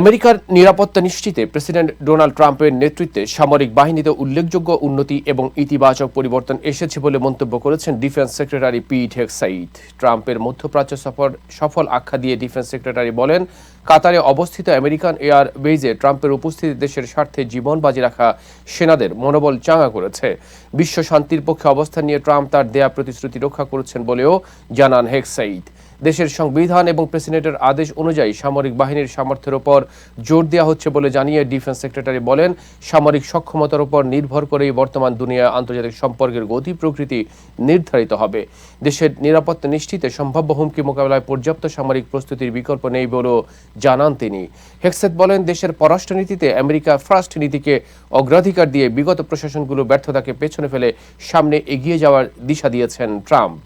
আমেরিকার নিরাপত্তা নিশ্চিতে president Donald ট্রাম্পের নেতৃত্বে সামরিক বাহিনীতে উল্লেখযোগ্য উন্নতি এবং ইতিবাচক পরিবর্তন এসেছে বলে মন্তব্য করেছেন ডিফেন্স সেক্রেটারি পিট হেক্সাইড ট্রাম্পের মধ্যপ্রাচ্য সফর সফল আখ্যা দিয়ে ডিফেন্স সেক্রেটারি বলেন, কাতারে অবস্থিত আমেরিকান এয়ার বেজে ট্রাম্পের উপস্থিতি দেশের স্বার্থে জীবন বাজি রাখা সেনাদের মনোবল চাঙ্গা করেছে। বিশ্ব শান্তির পক্ষে অবস্থান নিয়ে ট্রাম্প তার দেয়া প্রতিশ্রুতি রক্ষা করেছেন বলেও জানান হেক্সাইড দেশের সংবিধান এবং প্রেসিডেন্টের আদেশ অনুযায়ী সামরিক বাহিনীর সামর্থ্যের উপর জোর দেওয়া হচ্ছে বলে জানিয়ে ডিফেন্স সেক্রেটারি বলেন, সামরিক সক্ষমতার উপর নির্ভর করেই বর্তমান দুনিয়া আন্তর্জাতিক সম্পর্কের গতি প্রকৃতি নির্ধারিত হবে। দেশের নিরাপত্তা নিশ্চিতে সম্ভাব্য হুমকি মোকাবেলায় পর্যাপ্ত সামরিক প্রস্তুতির বিকল্প নেই বলেও জানান তিনি। হেক্সেট বলেন, দেশের পররাষ্ট্রনীতিতে আমেরিকা ফার্স্ট নীতিকে অগ্রাধিকার দিয়ে বিগত প্রশাসনগুলো ব্যর্থতাকে পেছনে ফেলে সামনে এগিয়ে যাওয়ার দিশা দিয়েছেন ট্রাম্প।